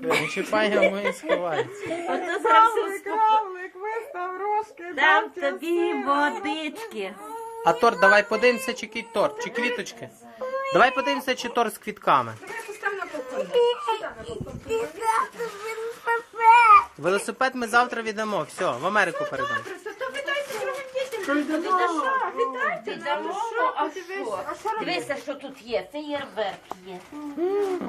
Не чіпай його і сховається. Ото зараз все Кравлик, споко- кравлик, вистав рожки. Дам ті тобі водички. А торт, давай подивимося, чи який торт, чи квіточки. Давай подивимося, чи торт з квітками. Велосипед ми завтра віддамо. Все, в Америку передамо. Підемо, а що? Дивися, що тут є. Феєрверк є.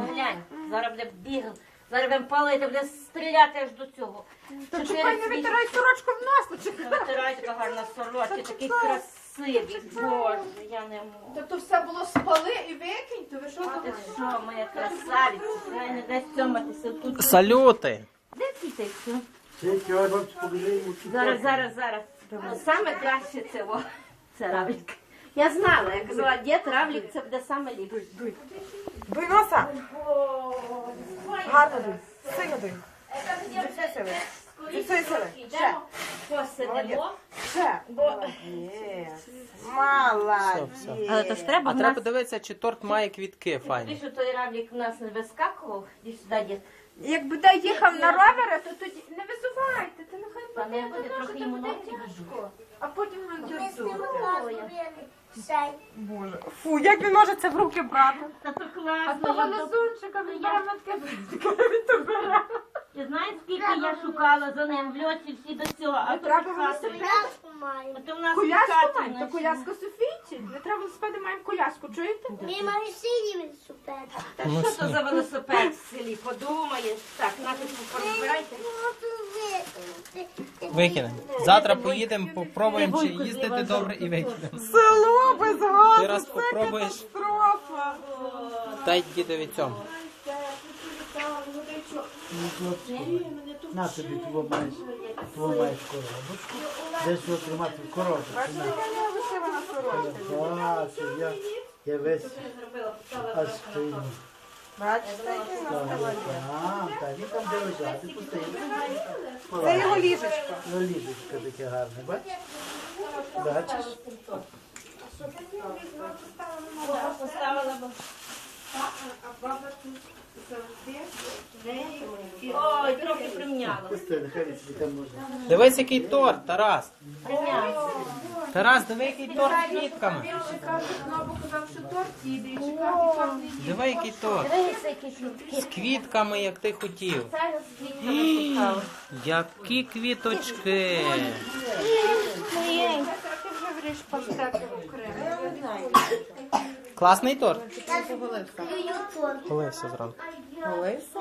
Глянь, зараз буде бігав. Зараз будемо палити, буде стріляти аж до цього. Чотири Чекай, не витирай сорочку в нас, то чекай. Витирай, така гарна сорочка, такий красивий. Боже, я не можу. Тобто все було спали і викинь, то ви що Ти думаєте? що, моя красавиця? Хай не дасть цьоматися тут. Салюти! Де кітай все? Зараз, зараз, зараз. Саме краще це о, це равлік. Я знала, я казала, дід равлік це буде саме ліпше. Дуй носа. Дуй. Сильно дуй. Зі сили. Ще. Посидимо. Ще. Молодець. Молодець. Але то ж треба А в треба подивитися, чи торт має квітки Ти файні. що той равлік в нас не вискакував, іди сюди, дід. Якби дай їхав на ровера, то тоді не висувайте, то нехай Та не буде, буде, трохи йому ногті тяжко. А потім на дюрзу. Боже. Фу, як він може це в руки брати? Та то А класно. того я то- лизунчика він бере таке. Ти знаєш, скільки я шукала за ним в льоті всі до цього, а то Треба велосипед. А то в нас Коляску підказує, маємо, то коляска Софійці. Не треба велосипеди, маємо коляску, чуєте? Ми маємо синій велосипед. Та що то за велосипед в селі? Подумаєш. Так, нафіг порозбирайте. Викинемо. Завтра поїдемо, попробуємо, чи їздити добре і викинемо. Село без газу. Ти раз це попробуєш. Катастрофа. Дай дідові цьому. На тобі твого маєш, твого маєш коробочку. Десь його тримати коробочку. Бачите, яка в нього вишивана сорочка. Бачу, я, я весь аж стою. Бачите, який у нас кавалер. А, так, він там де лежати, постоїть. Це його ліжечко. Ну, лідочка таке гарне, бачиш? Бачиш? Поставила б. Ой, трохи примняла. Пусти, нехай собі там може. Дивись, який торт, Тарас. Примняла. Тарас, диви, який торт з квітками. Він чекав, знову казав, що торт їде, і чекав, і торт не їде. Диви, який торт. Дивися, які квітки. З квітками, як ти хотів. Це. Які квіточки. Вже. Класний торт. Ютуб. Коли все зранку? Олеся.